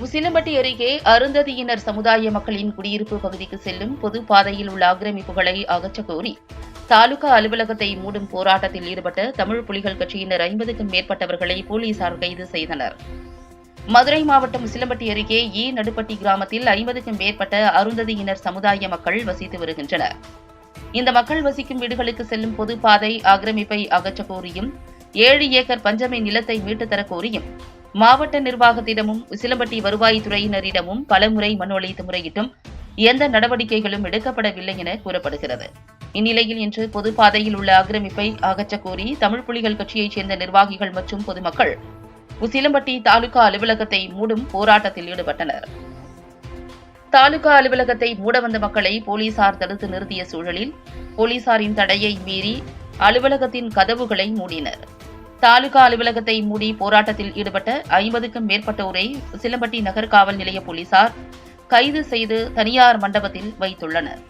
உசிலம்பட்டி அருகே அருந்ததியினர் சமுதாய மக்களின் குடியிருப்பு பகுதிக்கு செல்லும் பொது பாதையில் உள்ள ஆக்கிரமிப்புகளை அகற்றக் கோரி தாலுகா அலுவலகத்தை மூடும் போராட்டத்தில் ஈடுபட்ட தமிழ் புலிகள் கட்சியினர் ஐம்பதுக்கும் மேற்பட்டவர்களை போலீசார் கைது செய்தனர். மதுரை மாவட்டம் உசிலம்பட்டி அருகே ஈ நடுப்பட்டி கிராமத்தில் ஐம்பதுக்கும் மேற்பட்ட அருந்ததியினர் சமுதாய மக்கள் வசித்து வருகின்றனர். இந்த மக்கள் வசிக்கும் வீடுகளுக்கு செல்லும் பொது பாதை ஆக்கிரமிப்பை அகற்றக் கோரியும் ஏழு ஏக்கர் பஞ்சமை நிலத்தை மீட்டுத் கோரியும் மாவட்ட நிர்வாகத்திடமும் உசிலம்பட்டி வருவாய்த்துறையினரிடமும் பலமுறை மனு அளித்து முறையிட்டும் எந்த நடவடிக்கைகளும் எடுக்கப்படவில்லை என கூறப்படுகிறது. இந்நிலையில் இன்று பொது பாதையில் உள்ள ஆக்கிரமிப்பை அகற்றக் கோரி தமிழ் புலிகள் கட்சியைச் சேர்ந்த நிர்வாகிகள் மற்றும் பொதுமக்கள் உசிலம்பட்டி தாலுகா அலுவலகத்தை மூடும் போராட்டத்தில் ஈடுபட்டனர். தாலுகா அலுவலகத்தை மூட வந்த மக்களை போலீசார் தடுத்து நிறுத்திய சூழலில் போலீசாரின் தடையை மீறி அலுவலகத்தின் கதவுகளை மூடினர். தாலுகா அலுவலகத்தை மூடி போராட்டத்தில் ஈடுபட்ட ஐம்பதுக்கும் மேற்பட்டோரை சிலம்பட்டி நகர் காவல் நிலைய போலீசார் கைது செய்து தனியார் மண்டபத்தில் வைத்துள்ளனர்.